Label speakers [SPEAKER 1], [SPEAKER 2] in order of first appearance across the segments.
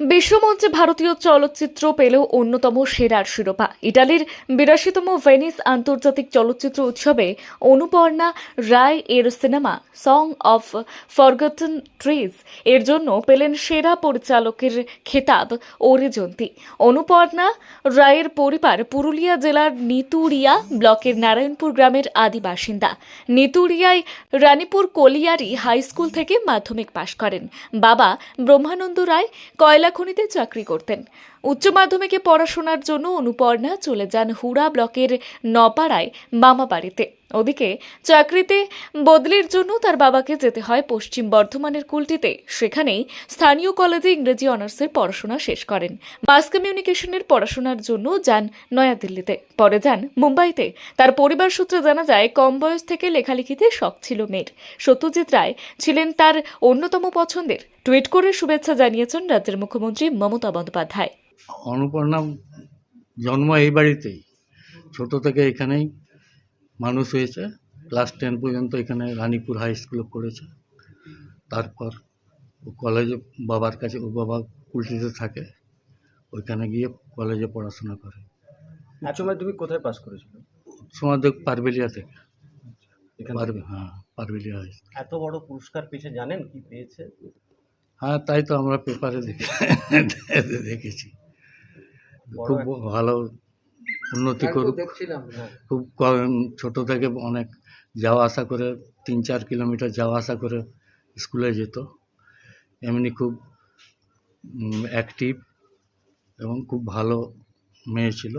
[SPEAKER 1] বিশ্বমঞ্চে ভারতীয় চলচ্চিত্র পেলেও অন্যতম সেরার শিরোপা। ইটালির বিরাশিতম ভেনিস আন্তর্জাতিক চলচ্চিত্র উৎসবে অনুপর্ণা রায় এর cinema song of forgotten trees এর জন্য পেলেন সেরা পরিচালকের খেতাব অরিজন্তী অনুপর্ণা রায়ের পরিবার পুরুলিয়া জেলার নিতুরিয়া ব্লকের নারায়ণপুর গ্রামের আদি বাসিন্দা। নিতুরিয়ায় রানীপুর কলিয়ারি হাই স্কুল থেকে মাধ্যমিক পাশ করেন। বাবা ব্রহ্মানন্দ রায় কয়লা খনিতে চাকরি করতেন। উচ্চ মাধ্যমিকে পড়াশোনার জন্য অনুপর্ণা চলে যান হুড়া ব্লকের নপাড়ায় মামা বাড়িতে। ওদিকে চাকরিতে বদলির জন্য তার বাবাকে যেতে হয় পশ্চিম বর্ধমানের কুলটিতে। সেখানেই স্থানীয় কলেজে ইংরেজি অনার্সের পড়াশোনা শেষ করেন। মাস কমিউনিকেশনের পড়াশোনার জন্য যান নয়াদিল্লিতে। পরে যান মুম্বাইতে। তার পরিবার সূত্রে জানা যায়, কম বয়স থেকে লেখালেখিতে শখ ছিল মেয়ের। সত্যজিৎ রায় ছিলেন তার অন্যতম পছন্দের। টুইট করে শুভেচ্ছা জানিয়েছেন রাজ্যের মুখ্যমন্ত্রী মমতা বন্দ্যোপাধ্যায়।
[SPEAKER 2] অনুপর্ণা জন্ম এই বাড়িতেই। ছোট থেকে এখানেই মানুষ হয়েছে। ক্লাস টেন পর্যন্ত এখানে রানীপুর হাই স্কুলে পড়েছে। তারপর ও কলেজে বাবার কাছে ওর বাবা কুলটিতে থাকে। ওইখানে গিয়ে কলেজে পড়াশোনা করে।
[SPEAKER 3] উচ্চ মাধ্যমিক কোথায় পাস করেছিল?
[SPEAKER 2] সমাদেব পারবেলিয়া থেকে।
[SPEAKER 3] এখানে
[SPEAKER 2] পারবে হ্যাঁ পারবেলিয়া হাই
[SPEAKER 3] এত বড় পুরস্কার পেয়েছে জানেন কি পেয়েছে?
[SPEAKER 2] হ্যাঁ তাই তো আমরা পেপারে দেখে দেখেছি। খুব ভালো উন্নতি করুক। খুব কম ছোট থেকে অনেক যাওয়া আসা করে তিন চার কিলোমিটার যাওয়া আসা করে স্কুলে যেত। এমনি খুব অ্যাক্টিভ এবং খুব ভালো মেয়ে ছিল।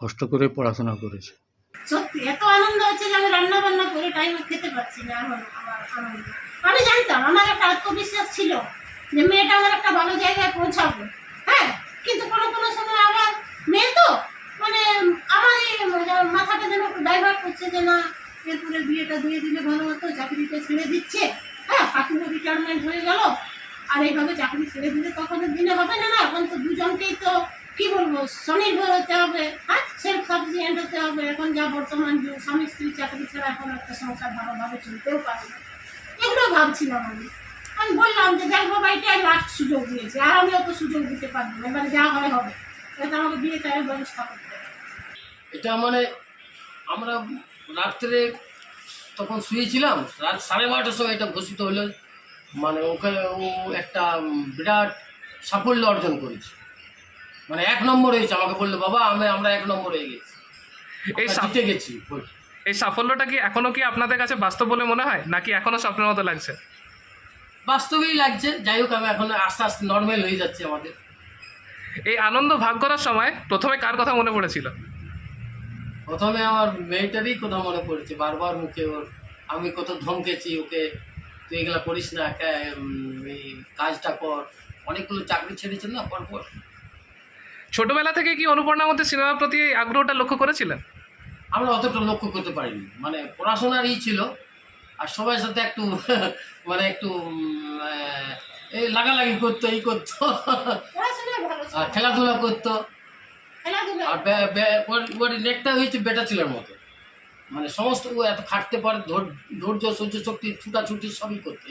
[SPEAKER 2] কষ্ট করে পড়াশোনা করেছে।
[SPEAKER 4] সত্যি এত আনন্দ হচ্ছে যে আমি রান্না বান্না করে টাইমে খেতে পারছি না এখন আমার আনন্দ। আমি জানতাম আমার একটা আত্মবিশ্বাস ছিল যে মেয়েটা আমার একটা ভালো জায়গায় পৌঁছাবে। হ্যাঁ কিন্তু কোনো কোনো সময় আবার মেয়ে তো মানে আমার এই মাথাটা যেন ডাইভার্ট করছে যে না, এরপরে বিয়েটা দিয়ে দিলে ভালো হতো, চাকরিটা ছেড়ে দিচ্ছে। হ্যাঁ কাকুরও রিটায়ারমেন্ট হয়ে গেল, আর এইভাবে চাকরি ছেড়ে দিলে তখন দিনে হবে না না? এখন তো দুজনকেই তো, কি বলব স্বনির্ভর হতে হবে হ্যাঁ? সেলফ সাফিসিয়েন্ট হতে হবে, এখন যা বর্তমান যুগ, স্বামী স্ত্রী চাকরি ছাড়া এখন একটা সংসার ভালোভাবে চলতেও পারে না। এগুলো ভাবছিলাম আমি। আমি বললাম যে দেখব বাড়িটাই লাস্ট সুযোগ দিয়েছে আর আমি অত সুযোগ দিতে পারব না। এবারে যা হয় হবে। এবার আমাকে বিয়ে চায়ের ব্যবস্থা করতে হবে।
[SPEAKER 5] এটা মানে আমরা রাত্রে তখন শুয়েছিলাম রাত সাড়ে বারোটার সময় এটা ঘোষিত হলো। মানে ওকে ও একটা বিরাট সাফল্য অর্জন করেছে। মানে এক নম্বর হয়েছে আমাকে বলল বাবা আমি আমরা এক নম্বর হয়ে গেছি।
[SPEAKER 6] এই
[SPEAKER 5] জিতে গেছি
[SPEAKER 6] এই সাফল্যটা কি এখনও কি আপনাদের কাছে বাস্তব বলে মনে হয়? নাকি এখনও স্বপ্নের মতো লাগছে?
[SPEAKER 5] বাস্তবেই লাগছে যাই হোক আমি এখন আস্তে আস্তে নর্মাল হয়ে যাচ্ছে আমাদের।
[SPEAKER 6] এই আনন্দ ভাগ করার সময় প্রথমে কার কথা মনে পড়েছিল?
[SPEAKER 5] প্রথমে আমার মেয়েটারই কথা মনে পড়েছে বারবার মুখে ওর আমি কত ধমকেছি ওকে তুই এগুলা করিস না এই কাজটা কর। অনেকগুলো চাকরি ছেড়েছে না পরপর।
[SPEAKER 6] ছোটবেলা থেকে কি অনুপর্ণার মধ্যে সিনেমার প্রতি আগ্রহটা লক্ষ্য করেছিলেন?
[SPEAKER 5] আমরা অতটা লক্ষ্য করতে পারিনি। মানে পড়াশোনারই ছিল আর সবার সাথে একটু মানে একটু এই লাগালাগি করতো এই করতো। আর খেলাধুলা করতো। আর নেটটা ওর- নেকটা হয়েছে বেটা ছেলের মতো। মানে সমস্ত ও এত খাটতে পারে ধৈর- ধৈর্য সহ্য শক্তি ছুটাছুটি সবই করতো